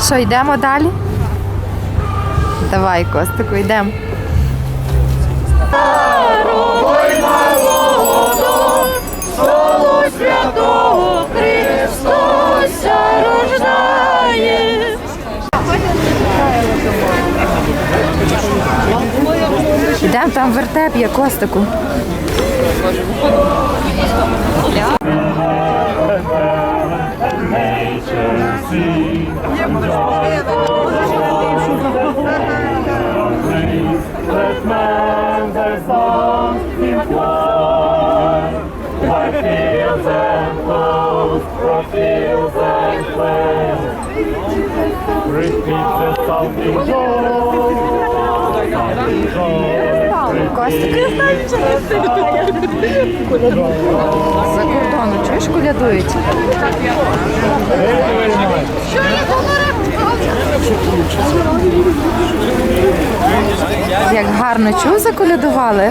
Що, йдемо далі? Давай, Костику, йдемо. Там вертеп є Костику. Let man their Костик. За кордону, чуєш, колядують? Як гарно чув, заколядували.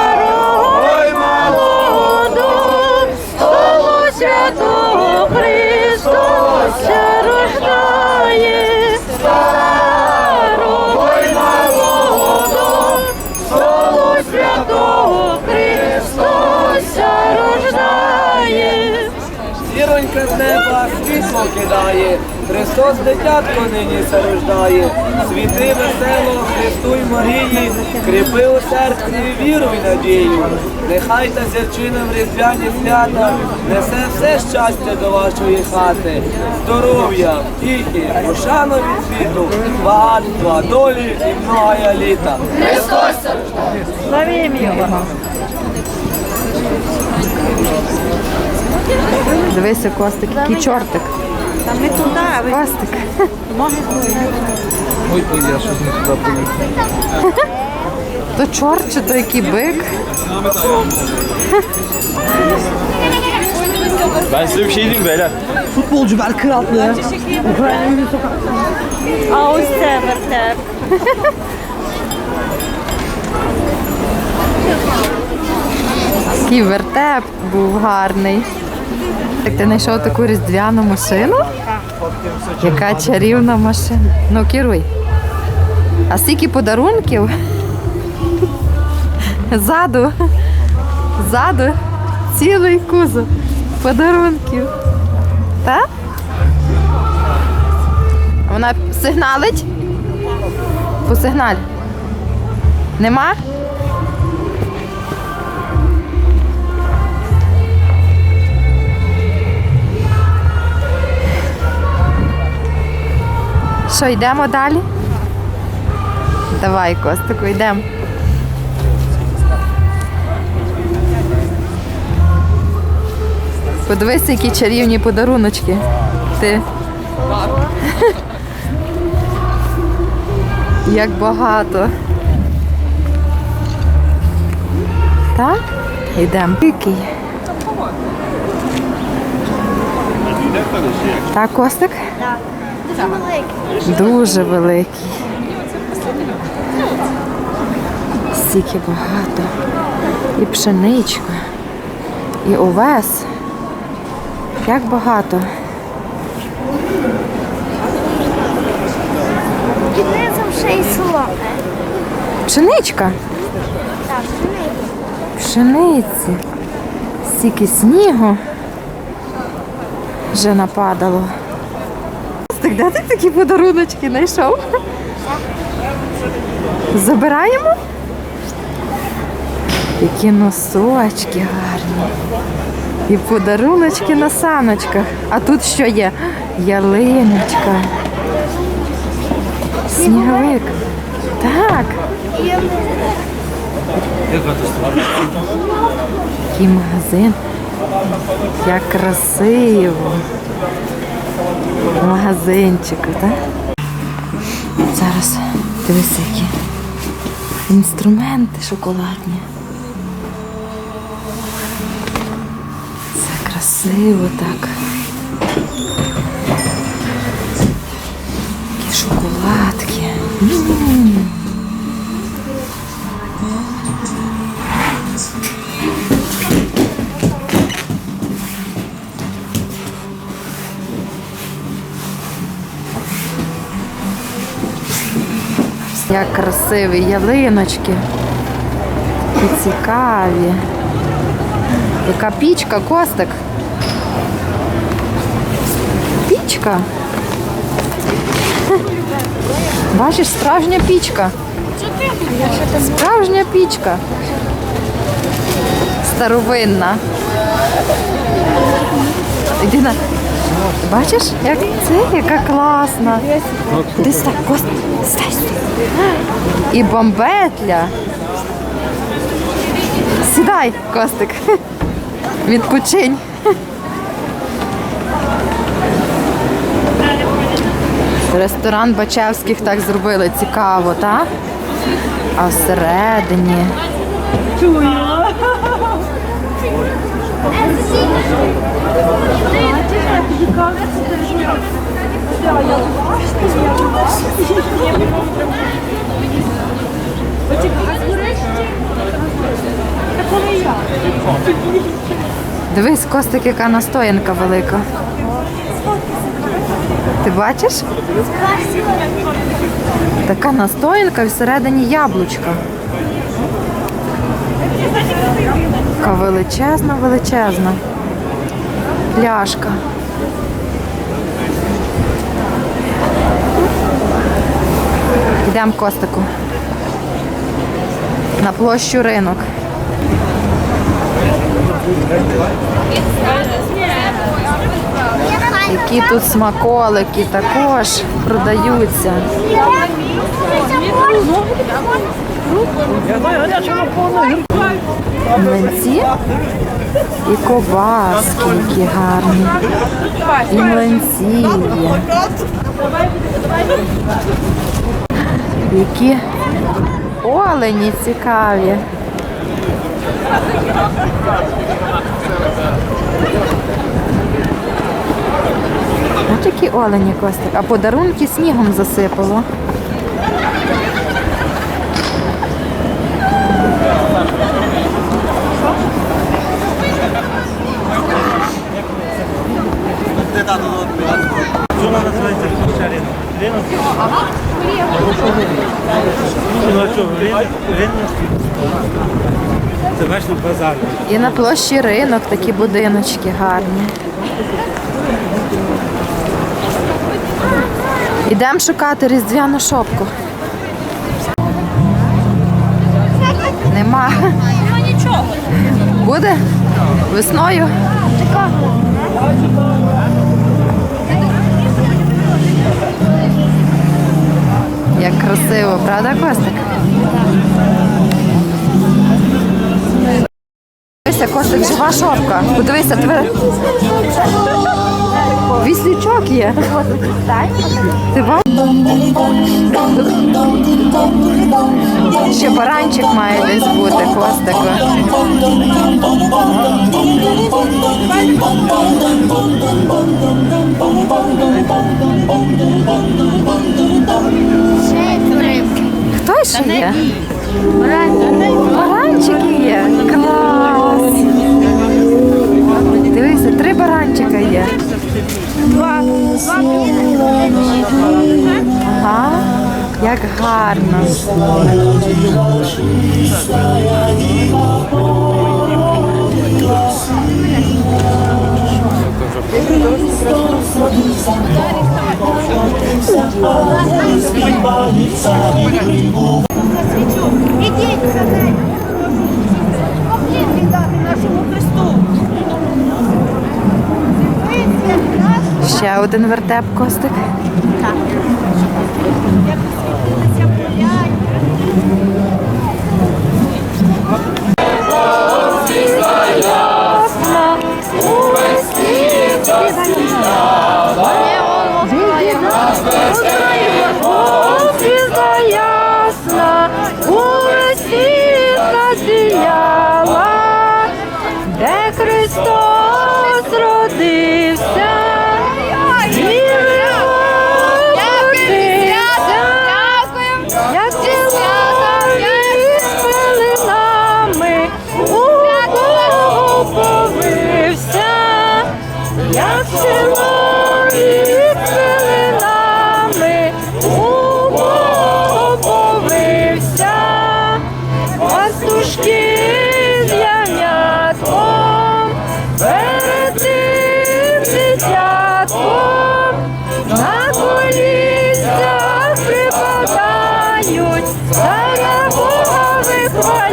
світло кидає, Христос дитятко нині се рождає. Світи весело, Христу й Марії, кріпи у серці віру й надію. Нехай та зірчина в різдвяні свята несе все щастя до вашої хати. Здоров'я, віки, пошану від світу, багатства, долі і многая літа. Христос Дивися, Костик, який чортик. Та ми туди, а ви Костик. Ой, я щось не туди поїхав. То чорт чи то який бик? Ben size bir şey diyeyim beyler. Futbolcu Belkıratlı. А ось це вертеп. Який вертеп був гарний. Так ти знайшов таку різдвяну машину? Яка чарівна машина. Ну, керуй. А скільки подарунків? Ззаду. Ззаду. Цілий кузов подарунків. Так? Вона сигналить? Посигналь. Нема? Що, йдемо далі? Давай, Костику, йдемо. Подивися, які чарівні подаруночки. Ти. Як багато. Так? Йдемо. Який? Так, Костик? Дуже великий. Стільки багато. І пшеничка, і овес. Як багато. Під низом ще й соломи. Пшеничка. Так, Пшениці. Стільки снігу вже нападало. Так де ти такі подаруночки знайшов? Забираємо? Які носочки гарні. І подаруночки на саночках. А тут що є? Ялиночка. Сніговик. Так. Який магазин. Як красиво. В магазинчику, так? Зараз дивись, які інструменти шоколадні. Це красиво так. Як красиві ялиночки. Такі цікаві. Яка пічка, костик? Пічка. Бачиш, справжня пічка. Справжня пічка. Старовинна. Іди на. Бачиш, як це, яка класна. Десь так, Кост, стай. І бомбетля. Сідай, Костик. Відпочинь. Ресторан Бачевських так зробили цікаво, так? А всередині. Дивись, Костик, яка настоянка велика. Ти бачиш? Така настоянка всередині яблучка. Така величезна, величезна. Пляшка. Йдемо Костику. На площу ринок. Які тут смаколики також продаються. Млинці і ковбаски, які гарні. І млинці. Які олені цікаві. Ось такі олені Костик. А подарунки снігом засипало. Вона називається Площа Ринок. Ринок? Ну, а що, ринок? Ринок? Це бачиш базар. І на площі ринок такі будиночки гарні. Ідемо шукати різдвяну шопку. Нема. Ну нічого. Буде? Весною? Як красиво, правда, Костик? Дивися, Костик, жива шопка. Подивися, тебе. Віслючок є. Ти бачиш? Ще баранчик має десь бути, Костику. Хто ще є? Баранчики як гарно. Ідіть за нею. Поклін віддати нашому Христу. Ще один вертеп, Костик. Христос родився.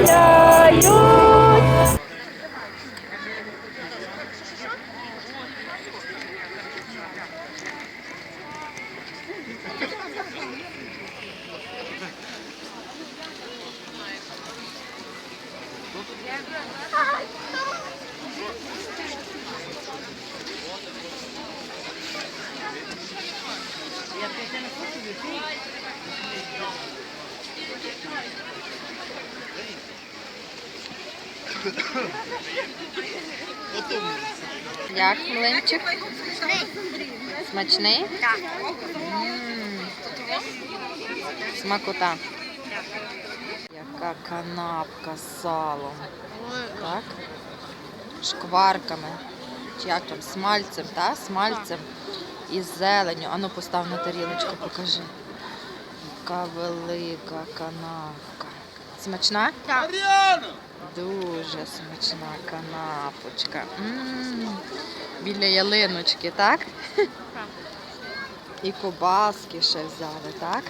Вихваляють. Як млинчик? Смачний? Так. Смакота. Яка канапка з салом. Так? Шкварками. Чи як там? Смальцем, так? Смальцем. І зеленю. Ану постав на тарілочку, покажи. Яка велика канапка. Смачна? Так. Дуже смачна канапочка. м Біля ялиночки, так? І кобаски ще взяли, так?